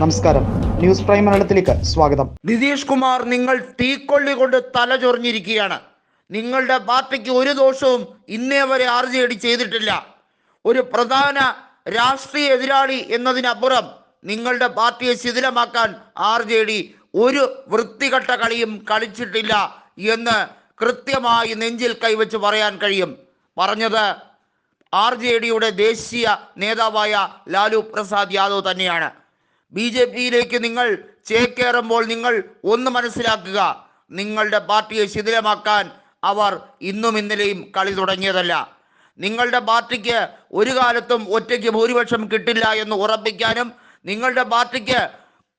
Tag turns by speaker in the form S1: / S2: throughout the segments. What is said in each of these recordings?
S1: നമസ്കാരം. News prime മലയാളത്തിലേക്ക് സ്വാഗതം.
S2: നിതീഷ് കുമാർ നിങ്ങൾ തീക്കൊള്ളി കൊണ്ട് തല ചൊറിഞ്ഞിരിക്കുകയാണ്. നിങ്ങളുടെ പാർട്ടിക്ക് ഒരു ദോഷവും ഇന്നേ വരെ ആർ ജെ ഡി ചെയ്തിട്ടില്ല. ഒരു പ്രധാന രാഷ്ട്രീയ എതിരാളി എന്നതിനപ്പുറം നിങ്ങളുടെ പാർട്ടിയെ ശിഥിലമാക്കാൻ ആർ ജെ ഡി ഒരു വൃത്തികെട്ട കളിയും കളിച്ചിട്ടില്ല എന്ന് കൃത്യമായി നെഞ്ചിൽ കൈവച്ച് പറയാൻ കഴിയും. പറഞ്ഞത് ആർ ജെ ഡിയുടെ ദേശീയ നേതാവായ ലാലു പ്രസാദ് യാദവ് തന്നെയാണ്. ബി ജെ പിയിലേക്ക് നിങ്ങൾ ചേക്കേറുമ്പോൾ നിങ്ങൾ ഒന്ന് മനസ്സിലാക്കുക. നിങ്ങളുടെ പാർട്ടിയെ ശിഥിലമാക്കാൻ അവർ ഇന്നും ഇന്നലെയും കളി തുടങ്ങിയതല്ല. നിങ്ങളുടെ പാർട്ടിക്ക് ഒരു കാലത്തും ഒറ്റയ്ക്ക് ഭൂരിപക്ഷം കിട്ടില്ല എന്ന് ഉറപ്പിക്കാനും നിങ്ങളുടെ പാർട്ടിക്ക്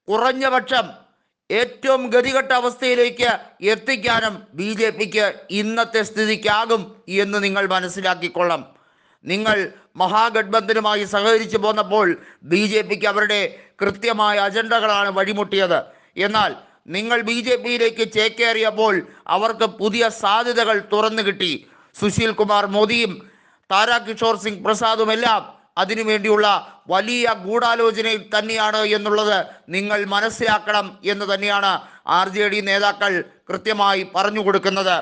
S2: കുറഞ്ഞപക്ഷം ഏറ്റവും ഗതികെട്ട അവസ്ഥയിലേക്ക് എത്തിക്കാനും ബി ജെ പിക്ക് ഇന്നത്തെ സ്ഥിതിക്കാകും എന്ന് നിങ്ങൾ മനസ്സിലാക്കിക്കൊള്ളാം നിങ്ങൾ മഹാഗഡ്ബന്ധനുമായി സഹകരിച്ചു പോന്നപ്പോൾ ബി ജെ പിക്ക് അവരുടെ കൃത്യമായ അജണ്ടകളാണ് വഴിമുട്ടിയത്. എന്നാൽ നിങ്ങൾ ബി ജെ പിയിലേക്ക് ചേക്കേറിയപ്പോൾ അവർക്ക് പുതിയ സാധ്യതകൾ തുറന്നു കിട്ടി. സുശീൽ കുമാർ മോദിയും താരാകിഷോർ സിംഗ് പ്രസാദും പ്രസാദുമെല്ലാം അതിനുവേണ്ടിയുള്ള വലിയ ഗൂഢാലോചനയിൽ തന്നെയാണ് എന്നുള്ളത് നിങ്ങൾ മനസ്സിലാക്കണം എന്ന് തന്നെയാണ് ആർ ജെ ഡി നേതാക്കൾ കൃത്യമായി പറഞ്ഞു കൊടുക്കുന്നത്.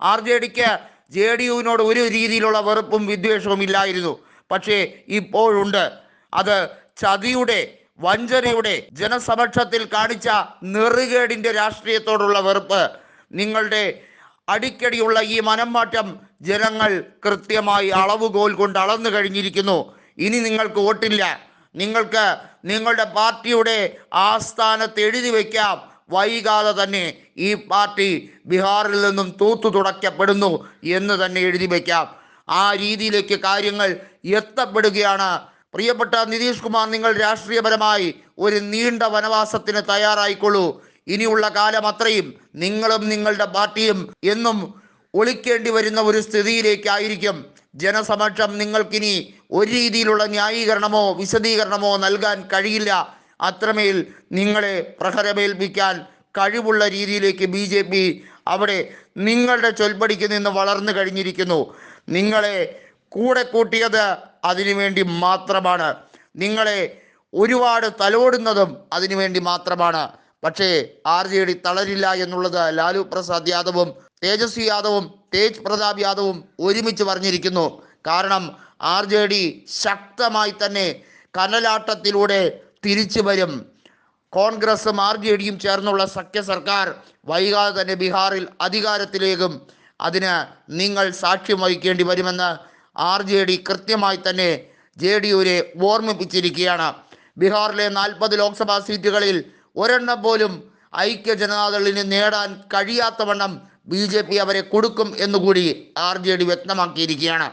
S2: ആർ ജെ ഡിക്ക് ജെ ഡി യുവിനോട് ഒരു രീതിയിലുള്ള വെറുപ്പും വിദ്വേഷവും ഇല്ലായിരുന്നു. പക്ഷേ ഇപ്പോഴുണ്ട്. അത് ചതിയുടെ വഞ്ചനയുടെ ജനസമക്ഷത്തിൽ കാണിച്ച നെറുകേടിന്റെ രാഷ്ട്രീയത്തോടുള്ള വെറുപ്പ്. നിങ്ങളുടെ അടിക്കടിയുള്ള ഈ മനംമാറ്റം ജനങ്ങൾ കൃത്യമായി അളവുകോൽ കൊണ്ട് അളന്നു കഴിഞ്ഞിരിക്കുന്നു. ഇനി നിങ്ങൾക്ക് വോട്ടില്ല. നിങ്ങൾക്ക് നിങ്ങളുടെ പാർട്ടിയുടെ ആസ്ഥാനത്ത് എഴുതി വയ്ക്കാം. വൈകാതെ തന്നെ ഈ പാർട്ടി ബീഹാറിൽ നിന്നും തൂത്തു തുടയ്ക്കപ്പെടുന്നു എന്ന് തന്നെ എഴുതി വയ്ക്കാം. ആ രീതിയിലേക്ക് കാര്യങ്ങൾ എത്തപ്പെടുകയാണ്. പ്രിയപ്പെട്ട നിതീഷ് കുമാർ നിങ്ങൾ രാഷ്ട്രീയപരമായി ഒരു നീണ്ട വനവാസത്തിന് തയ്യാറായിക്കൊള്ളൂ. ഇനിയുള്ള കാലം അത്രയും നിങ്ങളും നിങ്ങളുടെ പാർട്ടിയും എന്നും ഒളിക്കേണ്ടി വരുന്ന ഒരു സ്ഥിതിയിലേക്കായിരിക്കും. ജനസമക്ഷം നിങ്ങൾക്കിനി ഒരു രീതിയിലുള്ള ന്യായീകരണമോ വിശദീകരണമോ നൽകാൻ കഴിയില്ല. അത്രമേൽ നിങ്ങളെ പ്രഹരമേൽപ്പിക്കാൻ കഴിവുള്ള രീതിയിലേക്ക് ബി അവിടെ നിങ്ങളുടെ ചൊൽപ്പടിക്ക് നിന്ന് വളർന്നു കഴിഞ്ഞിരിക്കുന്നു. നിങ്ങളെ കൂടെ കൂട്ടിയത് അതിനുവേണ്ടി മാത്രമാണ്. നിങ്ങളെ ഒരുപാട് തലോടുന്നതും അതിനുവേണ്ടി മാത്രമാണ്. പക്ഷേ ആർ ജെ ഡി തളരില്ല എന്നുള്ളത് ലാലു പ്രസാദ് യാദവും തേജസ്വി യാദവും തേജ് പ്രതാപ് യാദവും ഒരുമിച്ച് പറഞ്ഞിരിക്കുന്നു. കാരണം ആർ ജെ ഡി ശക്തമായി തന്നെ കനലാട്ടത്തിലൂടെ തിരിച്ചു വരും. കോൺഗ്രസും ആർ ജെ ഡിയും ചേർന്നുള്ള സഖ്യ സർക്കാർ വൈകാതെ തന്നെ ബീഹാറിൽ അധികാരത്തിലേക്കും അതിന് നിങ്ങൾ സാക്ഷ്യം വഹിക്കേണ്ടി വരുമെന്ന് ആർ ജെ ഡി കൃത്യമായി തന്നെ ജെ ഡി യുവിനെ ഓർമ്മിപ്പിച്ചിരിക്കുകയാണ്. ബീഹാറിലെ നാൽപ്പത് ലോക്സഭാ സീറ്റുകളിൽ ഒരെണ്ണം പോലും ഐക്യ ജനതാദളിന് നേടാൻ കഴിയാത്തവണ്ണം ബി ജെ പി അവരെ കൊടുക്കും എന്നുകൂടി ആർ ജെ ഡി വ്യക്തമാക്കിയിരിക്കുകയാണ്.